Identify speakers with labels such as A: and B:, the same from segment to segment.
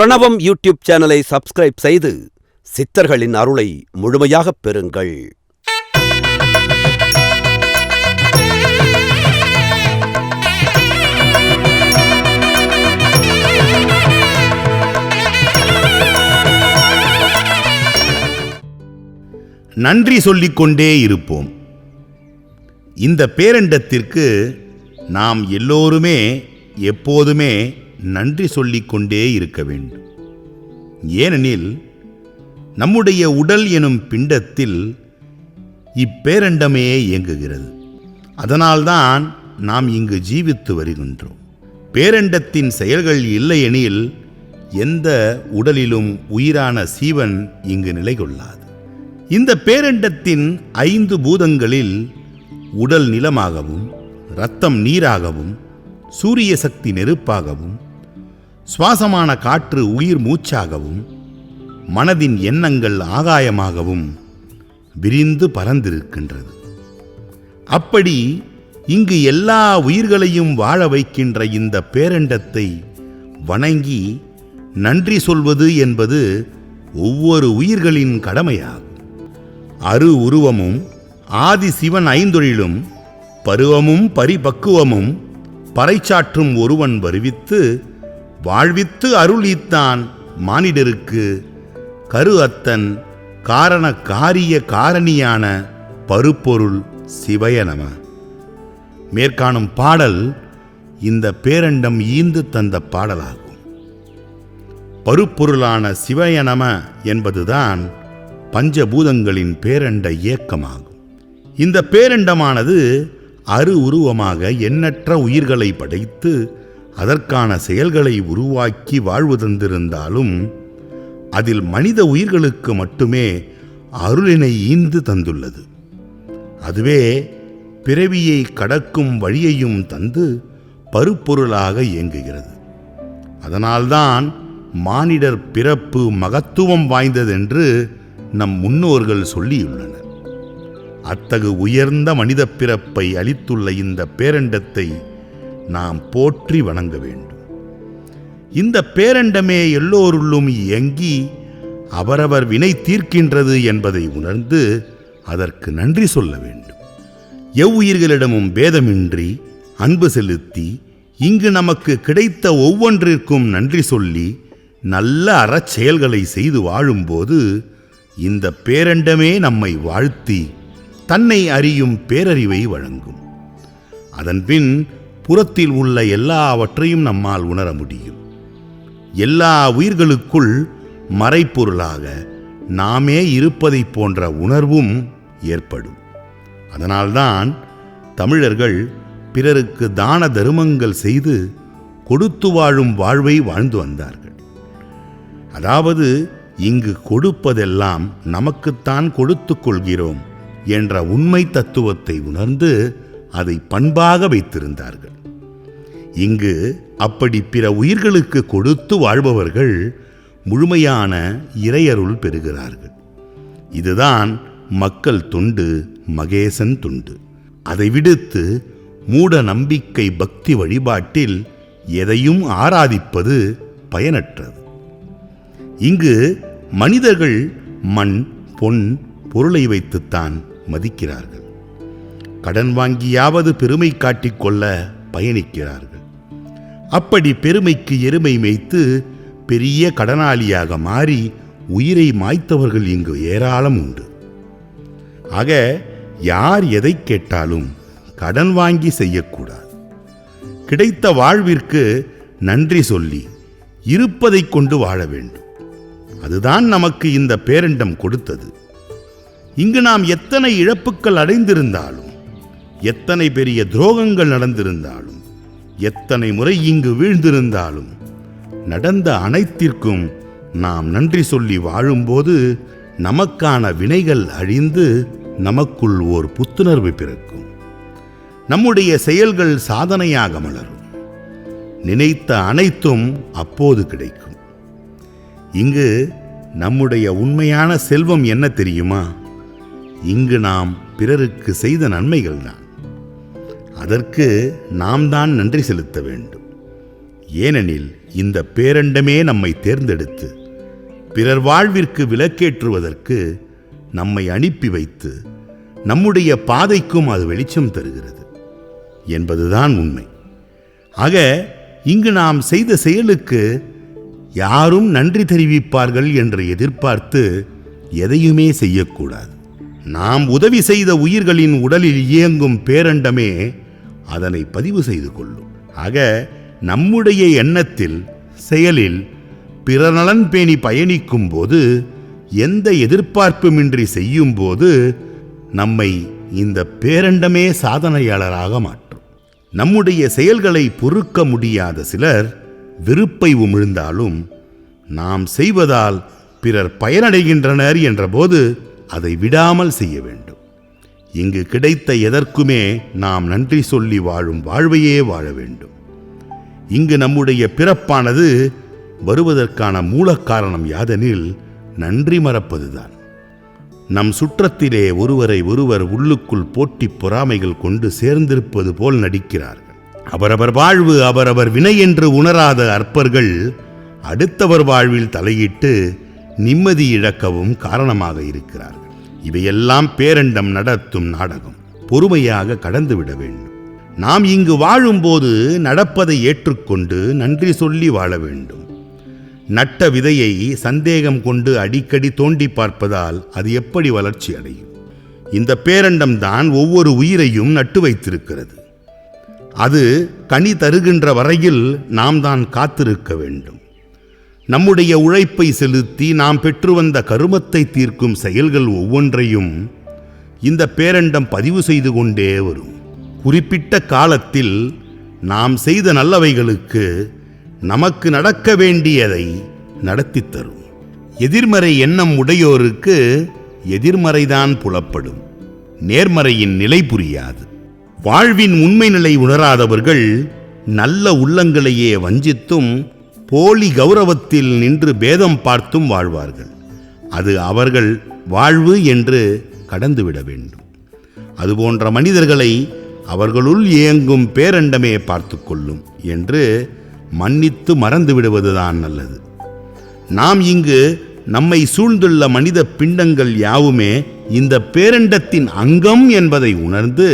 A: பிரணவம் யூடியூப் சேனலை சப்ஸ்கிரைப் செய்து சித்தர்களின் அருளை முழுமையாகப் பெறுங்கள்.
B: நன்றி சொல்லிக்கொண்டே இருப்போம். இந்த பேரண்டத்திற்கு நாம் எல்லோருமே எப்போதுமே நன்றி சொல்லிக்கொண்டே இருக்க வேண்டும். ஏனெனில் நம்முடைய உடல் எனும் பிண்டத்தில் இப்பேரண்டமே இயங்குகிறது. அதனால்தான் நாம் இங்கு ஜீவித்து வருகின்றோம். பேரண்டத்தின் செயல்கள் இல்லையெனில் எந்த உடலிலும் உயிரான சீவன் இங்கு நிலை கொள்ளாது இந்த பேரண்டத்தின் ஐந்து பூதங்களில் உடல் நிலமாகவும் இரத்தம் நீராகவும் சூரிய சக்தி நெருப்பாகவும் சுவாசமான காற்று உயிர் மூச்சாகவும் மனதின் எண்ணங்கள் ஆகாயமாகவும் விரிந்து பறந்திருக்கின்றது அப்படி இங்கு எல்லா உயிர்களையும் வாழ வைக்கின்ற இந்த பேரண்டத்தை வணங்கி நன்றி சொல்வது என்பது ஒவ்வொரு உயிர்களின் கடமையாகும். அரு உருவமும் ஆதி சிவன் ஐந்தொழிலும் பருவமும் பரிபக்குவமும் பறைச்சாற்றும் ஒருவன் வருவித்து வாழ்வித்து அருளீத்தான் மானிடருக்கு கரு அத்தன் காரண காரிய காரணியான பருப்பொருள் சிவயநம மேற்காணும் பாடல் இந்த பேரண்டம் ஈந்து தந்த பாடலாகும். பருப்பொருளான சிவயநம என்பதுதான் பஞ்சபூதங்களின் பேரண்ட இயக்கமாகும். இந்த பேரண்டமானது அரு உருவமாக எண்ணற்ற உயிர்களை படைத்து அதற்கான செயல்களை உருவாக்கி வாழ்வு தந்திருந்தாலும் அதில் மனித உயிர்களுக்கு மட்டுமே அருளினை ஈந்து தந்துள்ளது. அதுவே பிறவியை கடக்கும் வழியையும் தந்து பருப்பொருளாக இயங்குகிறது. அதனால்தான் மானிடர் பிறப்பு மகத்துவம் வாய்ந்ததென்று நம் முன்னோர்கள் சொல்லியுள்ளனர். அத்தகு உயர்ந்த மனித பிறப்பை அளித்துள்ள இந்த பேரண்டத்தை நாம் போற்றி வணங்க வேண்டும். இந்த பேரண்டமே எல்லோருள்ளும் இயங்கி அவரவர் வினை தீர்க்கின்றது என்பதை உணர்ந்து அதற்கு நன்றி சொல்ல வேண்டும். எவ்வுயிர்களிடமும் பேதமின்றி அன்பு செலுத்தி இங்கு நமக்கு கிடைத்த ஒவ்வொன்றிற்கும் நன்றி சொல்லி நல்ல அறச்செயல்களை செய்து வாழும்போது இந்த பேரண்டமே நம்மை வாழ்த்தி தன்னை அறியும் பேரறிவை வழங்கும். அதன்பின் புறத்தில் உள்ள எல்லாவற்றையும் நம்மால் உணர முடியும். எல்லா உயிர்களுக்குள் மறைப்பொருளாக நாமே இருப்பதைப் போன்ற உணர்வும் ஏற்படும். அதனால்தான் தமிழர்கள் பிறருக்கு தான தருமங்கள் செய்து கொடுத்து வாழும் வாழ்வை வாழ்ந்து வந்தார்கள். அதாவது இங்கு கொடுப்பதெல்லாம் நமக்குத்தான் கொடுத்துக் கொள்கிறோம் என்ற உண்மை தத்துவத்தை உணர்ந்து அதை பண்பாக வைத்திருந்தார்கள். இங்கு அப்படி பிற உயிர்களுக்கு கொடுத்து வாழ்பவர்கள் முழுமையான இறையருள் பெறுகிறார்கள். இதுதான் மக்கள் தொண்டு மகேசன் தொண்டு. அதை விடுத்து மூட நம்பிக்கை பக்தி வழிபாட்டில் எதையும் ஆராதிப்பது பயனற்றது. இங்கு மனிதர்கள் மண் பொன் பொருளை வைத்துத்தான் மதிக்கிறார்கள். கடன் வாங்கியாவது பெருமை காட்டிக்கொள்ள பயணிக்கிறார்கள். அப்படி பெருமைக்கு எருமை மேய்த்து பெரிய கடனாளியாக மாறி உயிரை மாய்த்தவர்கள் இங்கு ஏராளம் உண்டு. ஆக யார் எதை கேட்டாலும் கடன் வாங்கி செய்யக்கூடாது. கிடைத்த வாழ்விற்கு நன்றி சொல்லி இருப்பதை கொண்டு வாழ வேண்டும். அதுதான் நமக்கு இந்த பேரண்டம் கொடுத்தது. இங்கு நாம் எத்தனை இழப்புக்கள் அடைந்திருந்தாலும் எத்தனை பெரிய துரோகங்கள் நடந்திருந்தாலும் எத்தனை முறை இங்கு வீழ்ந்திருந்தாலும் நடந்த அனைத்திற்கும் நாம் நன்றி சொல்லி வாழும்போது நமக்கான வினைகள் அழிந்து நமக்குள் ஓர் புத்துணர்வு பிறக்கும். நம்முடைய செயல்கள் சாதனையாக மலரும். நினைத்த அனைத்தும் அப்போது கிடைக்கும். இங்கு நம்முடைய உண்மையான செல்வம் என்ன தெரியுமா? இங்கு நாம் பிறருக்கு செய்த நன்மைகள்தான். அதற்கு நாம் தான் நன்றி செலுத்த வேண்டும். ஏனெனில் இந்த பேரண்டமே நம்மை தேர்ந்தெடுத்து பிறர் வாழ்விற்கு விலக்கேற்றுவதற்கு நம்மை அனுப்பி வைத்து நம்முடைய பாதைக்கும் அது வெளிச்சம் தருகிறது என்பதுதான் உண்மை. ஆக இங்கு நாம் செய்த செயலுக்கு யாரும் நன்றி தெரிவிப்பார்கள் என்று எதிர்பார்த்து எதையுமே செய்யக்கூடாது. நாம் உதவி செய்த உயிர்களின் உடலில் இயங்கும் பேரண்டமே அதனை பதிவு செய்து கொள்ளும். ஆக நம்முடைய எண்ணத்தில் செயலில் பிறநலன் பேணி பயணிக்கும் போது எந்த எதிர்பார்ப்புமின்றி செய்யும் போது நம்மை இந்த பேரண்டமே சாதனையாளராக மாற்றும். நம்முடைய செயல்களை பொறுக்க முடியாத சிலர் வெறுப்பை உமிழ்ந்தாலும் நாம் செய்வதால் பிறர் பயனடைகின்றனர் என்றபோது அதை விடாமல் செய்ய வேண்டும். இங்கு கிடைத்த எதற்குமே நாம் நன்றி சொல்லி வாழும் வாழ்வையே வாழ வேண்டும். இங்கு நம்முடைய பிறப்பானது வருவதற்கான மூலக்காரணம் யாதெனில் நன்றி மறப்பதுதான். நம் சுற்றத்திலே ஒருவரை ஒருவர் உள்ளுக்குள் போட்டி பொறாமைகள் கொண்டு சேர்ந்திருப்பது போல் நடிக்கிறார்கள். அவரவர் வாழ்வு அவரவர் வினை என்று உணராத அற்பர்கள் அடுத்தவர் வாழ்வில் தலையிட்டு நிம்மதி இழக்கவும் காரணமாக இருக்கிறார்கள். இவையெல்லாம் பேரண்டம் நடத்தும் நாடகம். பொறுமையாக கடந்துவிட வேண்டும். நாம் இங்கு வாழும்போது நடப்பதை ஏற்றுக்கொண்டு நன்றி சொல்லி வாழ வேண்டும். நட்ட விதையை சந்தேகம் கொண்டு அடிக்கடி தோண்டி பார்ப்பதால் அது எப்படி வளர்ச்சி அடையும்? இந்த பேரண்டம் தான் ஒவ்வொரு உயிரையும் நட்டு வைத்திருக்கிறது. அது கனி தருகின்ற வரையில் நாம் தான் காத்திருக்க வேண்டும். நம்முடைய உழைப்பை செலுத்தி நாம் பெற்று வந்த கருமத்தை தீர்க்கும் செயல்கள் ஒவ்வொன்றையும் இந்த பேரண்டம் பதிவு செய்து கொண்டே வரும். குறிப்பிட்ட காலத்தில் நாம் செய்த நல்லவைகளுக்கு நமக்கு நடக்க வேண்டியதை நடத்தித் தரும். எதிர்மறை எண்ணம் உடையோருக்கு எதிர்மறைதான் புலப்படும். நேர்மறையின் நிலை புரியாது. வாழ்வின் உண்மை நிலை உணராதவர்கள் நல்ல உள்ளங்களையே வஞ்சித்தும் போலி கௌரவத்தில் நின்று பேதம் பார்த்தும் வாழ்வார்கள். அது அவர்கள் வாழ்வு என்று கடந்துவிட வேண்டும். அதுபோன்ற மனிதர்களை அவர்களுள் இயங்கும் பேரண்டமே பார்த்து கொள்ளும் என்று மன்னித்து மறந்து விடுவதுதான் நல்லது. நாம் இங்கு நம்மை சூழ்ந்துள்ள மனித பிண்டங்கள் யாவுமே இந்த பேரண்டத்தின் அங்கம் என்பதை உணர்ந்து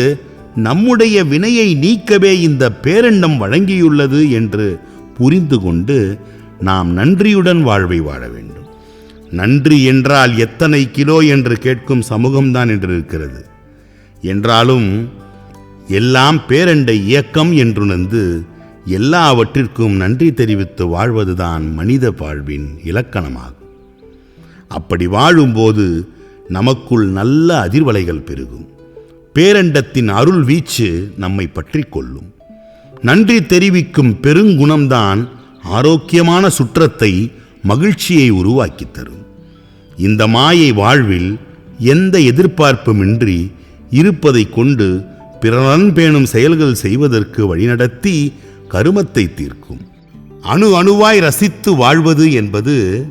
B: நம்முடைய வினையை நீக்கவே இந்த பேரண்டம் வழங்கியுள்ளது என்று புரிந்து கொண்டு நாம் நன்றியுடன் வாழ்வை வாழ வேண்டும். நன்றி என்றால் எத்தனை கிலோ என்று கேட்கும் சமூகம்தான் என்று இருக்கிறது. என்றாலும் எல்லாம் பேரண்ட இயக்கம் என்றுணர்ந்து எல்லாவற்றிற்கும் நன்றி தெரிவித்து வாழ்வதுதான் மனித வாழ்வின் இலக்கணமாகும். அப்படி வாழும்போது நமக்குள் நல்ல அதிர்வலைகள் பெருகும். பேரண்டத்தின் அருள் வீச்சு நம்மை பற்றி கொள்ளும். நன்றி தெரிவிக்கும் பெருங்குணம்தான் ஆரோக்கியமான சுற்றத்தை மகிழ்ச்சியை உருவாக்கித் தரும் இந்த மாயை வாழ்வில் எந்த எதிர்பார்ப்புமின்றி இருப்பதைக் கொண்டு பிறனன் பேணும் செயல்கள் செய்வதற்கு வழிநடத்தி கருமத்தை தீர்க்கும். அணு அணுவாய் ரசித்து வாழ்வது என்பது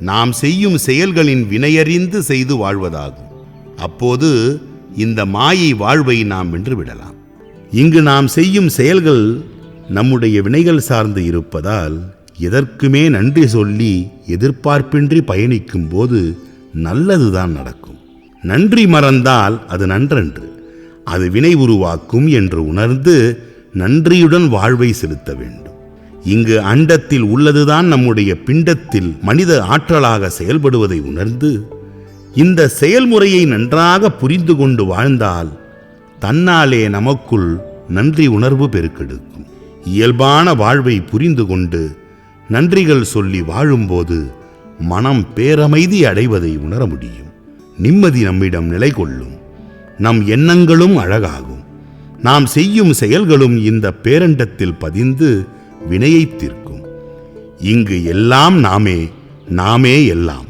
B: நாம் செய்யும் செயல்களின் வினையறிந்து செய்து வாழ்வதாகும். அப்போது இந்த மாயை வாழ்வை நாம் வென்றுவிடலாம் இங்கு நாம் செய்யும் செயல்கள் நம்முடைய வினைகள் சார்ந்து இருப்பதால் எதற்குமே நன்றி சொல்லி எதிர்பார்ப்பின்றி பயணிக்கும் போது நல்லதுதான் நடக்கும். நன்றி மறந்தால் அது நன்றன்று அது வினை உருவாக்கும் என்று உணர்ந்து நன்றியுடன் வாழ்வை செலுத்த வேண்டும். இங்கு அண்டத்தில் உள்ளதுதான் நம்முடைய பிண்டத்தில் மனித ஆற்றலாக செயல்படுவதை உணர்ந்து இந்த செயல்முறையை நன்றாக புரிந்து கொண்டு வாழ்ந்தால் தன்னாலே நமக்குள் நன்றி உணர்வு பெருக்கெடுக்கும். இயல்பான வாழ்வை புரிந்து கொண்டு நன்றிகள் சொல்லி வாழும்போது மனம் பேரமைதி அடைவதை உணர முடியும். நிம்மதி நம்மிடம் நிலை கொள்ளும் நம் எண்ணங்களும் அழகாகும். நாம் செய்யும் செயல்களும் இந்த பேரண்டத்தில் பதிந்து வினையை தீர்க்கும். இங்கு எல்லாம் நாமே நாமே எல்லாம்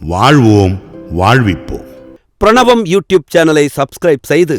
B: வாழ்வோம் வாழ்விப்போம்.
A: பிரணவம் யூடியூப் சேனலை சப்ஸ்கிரைப் செய்து